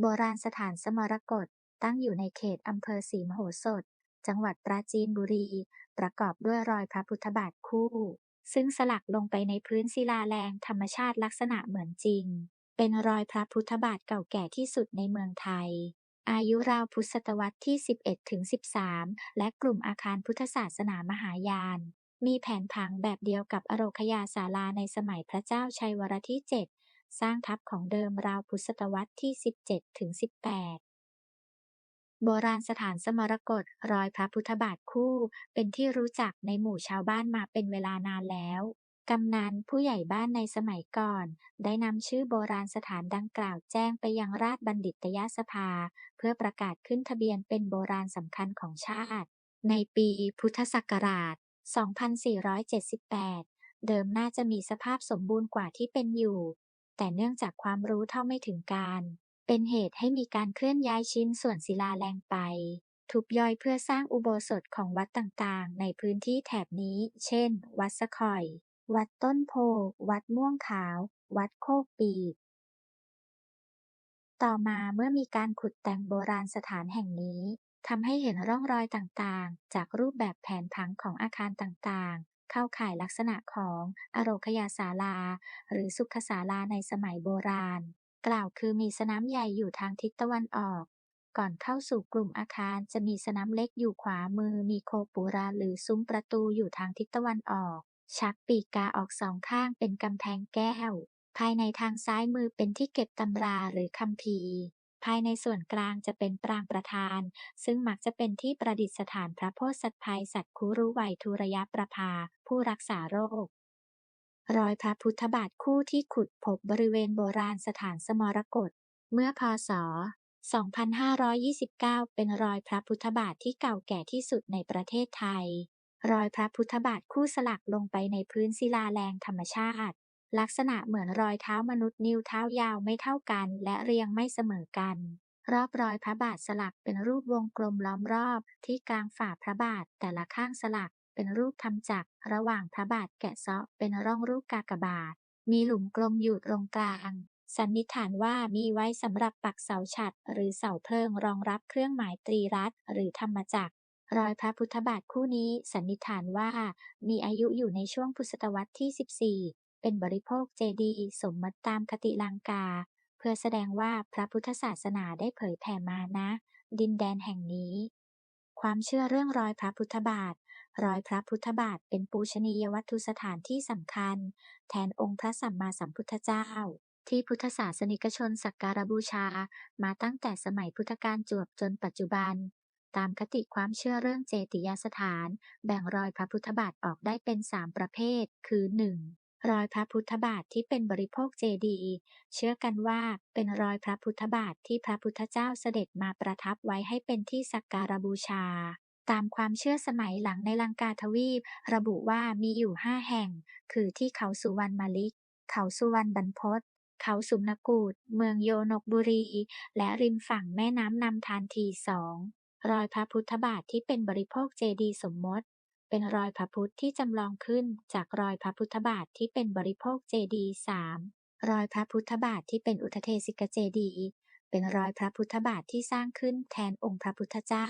โบราณสถานสมรกตตั้งอยู่ในเขตอำเภอศรีมโหสถ จังหวัดปราจีนบุรี ประกอบด้วยรอยพระพุทธบาทคู่ ซึ่งสลักลงไปในพื้นศิลาแรงธรรมชาติลักษณะเหมือนจริง เป็นรอยพระพุทธบาทเก่าแก่ที่สุดในเมืองไทย อายุราวพุทธศตวรรษที่ 11ถึง13 และกลุ่มอาคารพุทธศาสนามหายาน มีแผนผังแบบเดียวกับอโรคยาศาลาในสมัยพระเจ้าชัยวรที่ 7 สร้างทับของเดิมราวพุทธศตวรรษที่ 17 ถึง 18 โบราณสถานสมรกตรอยพระพุทธบาทคู่ เป็นที่รู้จักในหมู่ชาวบ้านมาเป็นเวลานานแล้วกำนันผู้ใหญ่บ้านในสมัยก่อน ได้นำชื่อโบราณสถานดังกล่าวแจ้งไปยังราชบัณฑิตยสภา เพื่อประกาศขึ้นทะเบียนเป็นโบราณสำคัญของชาติ ในปีพุทธศักราช 2478 เดิมน่าจะมีสภาพสมบูรณ์กว่าที่เป็นอยู่ แต่เนื่องจากความรู้เท่าไม่ถึงการ เป็นเหตุให้มีการเคลื่อนย้ายชิ้นส่วนศิลาแรงไป ทุบย่อยเพื่อสร้างอุโบสถของวัดต่างๆ ในพื้นที่แถบนี้ เช่น วัดสะคอย วัดต้นโพ วัดม่วงขาว วัดโคกปีกต่อมาเมื่อมีการขุดแต่งโบราณสถานแห่งนี้ทำให้เห็นร่องรอยต่างๆ จากรูปแบบแผนผังของอาคารต่าง เข้าข่ายลักษณะของอโรคยาศาลา หรือสุขศาลาในสมัยโบราณ กล่าวคือมีสนามใหญ่อยู่ทางทิศตะวันออก ก่อนเข้าสู่กลุ่มอาคารจะมีสนามเล็กอยู่ขวามือมีโคปุราหรือซุ้มประตูอยู่ทางทิศตะวันออก ชักปีกกาออกสองข้างเป็นกำแพงแก้ว ภายในทางซ้ายมือเป็นที่เก็บตำราหรือคัมภี ภายในส่วนกลางจะเป็นปรางประธาน ซึ่งมักจะเป็นที่ประดิษฐานพระโพธิสัตว์ภัยสัตว์คุรุวัยทุระยะประภา ผู้รักษาโรค รอยพระพุทธบาทคู่ที่ขุดพบบริเวณโบราณสถานสมรกตเมื่อพศ 2529 เป็นรอยพระพุทธบาทที่เก่าแก่ที่สุดในประเทศไทย รอยพระพุทธบาทคู่สลักลงไปในพื้นศิลาแรงธรรมชาติ ลักษณะเหมือนรอยเท้ามนุษย์นิ้วเท้ายาวไม่เท่ากัน และเรียงไม่เสมอกัน รอบรอยพระบาทสลักเป็นรูปวงกลมล้อมรอบ ที่กลางฝ่าพระบาทแต่ละข้างสลัก เป็นรูปทำจากระหว่างพระบาทแกะเซาะเป็นร่องรูปกากบาท มีหลุมกลมอยู่ตรงกลางสันนิษฐานว่ามีไว้สำหรับปักเสาฉัตรหรือเสาเพลิงรองรับเครื่องหมายตรีรัตน์หรือธรรมจักร รอยพระพุทธบาทคู่นี้สันนิษฐานว่า มีอายุอยู่ในช่วงพุทธศตวรรษที่ 14 เป็นบริโภคเจดีย์สมมติตามคติลังกา เพื่อแสดงว่าพระพุทธศาสนาได้เผยแผ่มานะ ดินแดนแห่งนี้ ความเชื่อเรื่องรอยพระพุทธบาท รอยพระพุทธบาทเป็นปูชนียวัตถุสถานที่สำคัญ แทนองค์พระสัมมาสัมพุทธเจ้า ที่พุทธศาสนิกชนสักการบูชา มาตั้งแต่สมัยพุทธกาลจวบจนปัจจุบันตามคติความเชื่อเรื่องเจติยสถาน แบ่งรอยพระพุทธบาทออกได้เป็นสามประเภท คือ 1. รอยพระพุทธบาทที่เป็นบริโภคเจดีย์เชื่อกันว่าเป็นรอยพระพุทธบาทที่พระพุทธเจ้าเสด็จมาประทับไว้ให้เป็นที่สักการบูชา ตามความเชื่อสมัยหลังในลังกาทวีป ระบุว่ามีอยู่ห้าแห่ง คือที่เขาสุวรรณมาลิก เขาสุวรรณบรรพตเขาสุมนกูฏเมืองโยนกบุรี และริมฝั่งแม่น้ำนำทานทีสองรอยพระพุทธบาทที่เป็นบริโภคเจดีย์สมมติ เป็นรอยพระพุทธที่จำลองขึ้นจากรอยพระพุทธบาทที่เป็นบริโภคเจดีย์สามรอยพระพุทธบาทที่เป็นอุทเทศิกเจดีย์เป็นรอยพระพุทธบาทที่สร้างขึ้นแทนองค์พระพุทธเจ้า